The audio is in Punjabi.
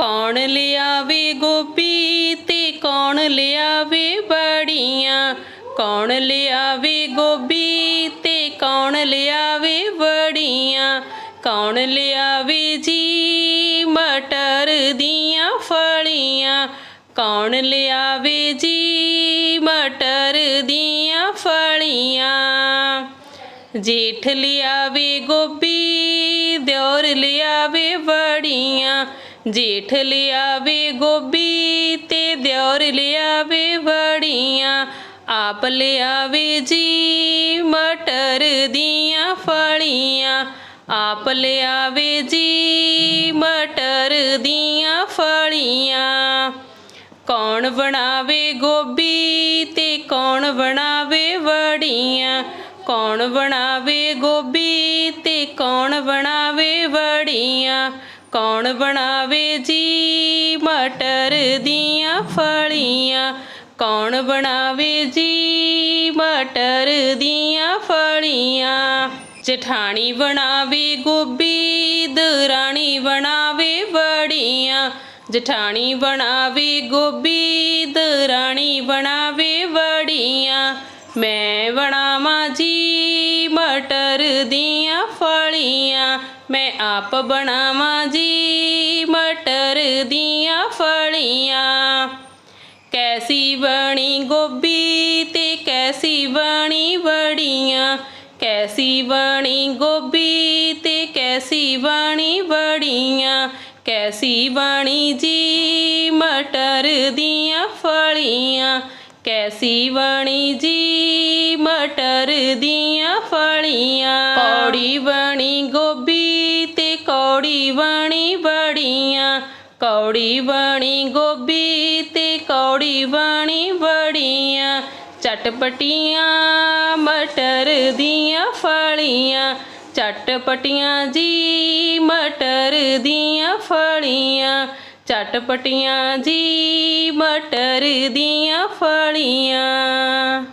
ਕੌਣ ਲਿਆਵੇ ਗੋਭੀ ਤੇ ਕੌਣ ਲਿਆਵੇ ਬੜੀਆਂ? ਕੌਣ ਲਿਆਵੇ ਗੋਭੀ ਤੇ ਕੌਣ ਲਿਆਵੇ ਬੜੀਆਂ? ਕੌਣ ਲਿਆਵੇ ਜੀ ਮਟਰ ਦੀਆਂ ਫਲੀਆਂ? ਕੌਣ ਲਿਆਵੇ ਜੀ ਮਟਰ ਦੀਆਂ ਫਲੀਆਂ? ਜੇਠ ਲਿਆਵੇ ਗੋਭੀ ਦਿਓਰ ਲਿਆਵੇ ਬੜੀਆਂ। ਜੇਠ ਲਿਆਵੇ ਗੋਭੀ ਤੇ ਦਿਓਰ ਲਿਆਵੇ ਵੜੀਆਂ, ਆਪ ਲਿਆਵੇ ਜੀ ਮਟਰ ਦੀਆਂ ਫਲੀਆਂ, ਆਪ ਲਿਆਵੇ ਜੀ ਮਟਰ ਦੀਆਂ ਫਲੀਆਂ। ਕੌਣ ਬਣਾਵੇ ਗੋਭੀ ਤੇ ਕੌਣ ਬਣਾਵੇ ਵੜੀਆਂ, ਕੌਣ ਬਣਾਵੇ ਗੋਭੀ ਤੇ ਕੌਣ ਬਣਾਵੇ ਵੜੀਆਂ। ਕੌਣ ਬਣਾਵੇ ਜੀ? ਮਟਰ ਦੀਆਂ ਫਲੀਆਂ। ਕੌਣ ਬਣਾਵੇ ਜੀ? ਮਟਰ ਦੀਆਂ ਫਲੀਆਂ। ਜਠਾਣੀ ਬਣਾਵੇ ਗੋਭੀ, ਦਰਾਣੀ ਬਣਾਵੇ ਵੜੀਆਂ। ਜਠਾਣੀ ਬਣਾਵੇ ਗੋਭੀ, ਦਰਾਣੀ ਬਣਾਵੇ ਵੜੀਆਂ। ਮੈਂ ਬਣਾਵਾਂ ਮਟਰ ਦੀਆਂ ਫਲੀਆਂ ਮੈਂ ਆਪ ਬਣਾਵਾਂ ਜੀ। ਮਟਰ ਦੀਆਂ ਫਲੀਆਂ। ਕੈਸੀ ਬਣੀ ਗੋਭੀ ਤੇ ਕੈਸੀ ਬਣੀ ਵੜੀਆਂ। ਕੈਸੀ ਬਣੀ ਗੋਭੀ ਤੇ ਕੈਸੀ ਬਣੀ ਬੜੀਆਂ ਕੈਸੀ ਬਣੀ ਜੀ ਮਟਰ ਦੀਆਂ ਫਲੀਆਂ। ਕੈਸੀ ਬਣੀ ਜੀ ਮਟਰ ਦੀਆਂ ਫਲੀਆਂ? ਕੌੜੀ ਬਣੀ ਗੋਭੀ ਤੇ ਕੌੜੀ ਬਣੀ ਬੜੀਆਂ ਕੌੜੀ ਬਣੀ ਗੋਭੀ ਤੇ ਕੌੜੀ ਬਣੀ ਬੜੀਆਂ ਚਟਪਟੀਆਂ ਮਟਰ ਦੀਆਂ ਫਲੀਆਂ। ਚਟਪਟੀਆਂ ਜੀ ਮਟਰ ਦੀਆਂ ਫਲੀਆਂ। ਚਟਪਟੀਆਂ ਜੀ ਮਟਰ ਦੀਆਂ ਫਲੀਆਂ।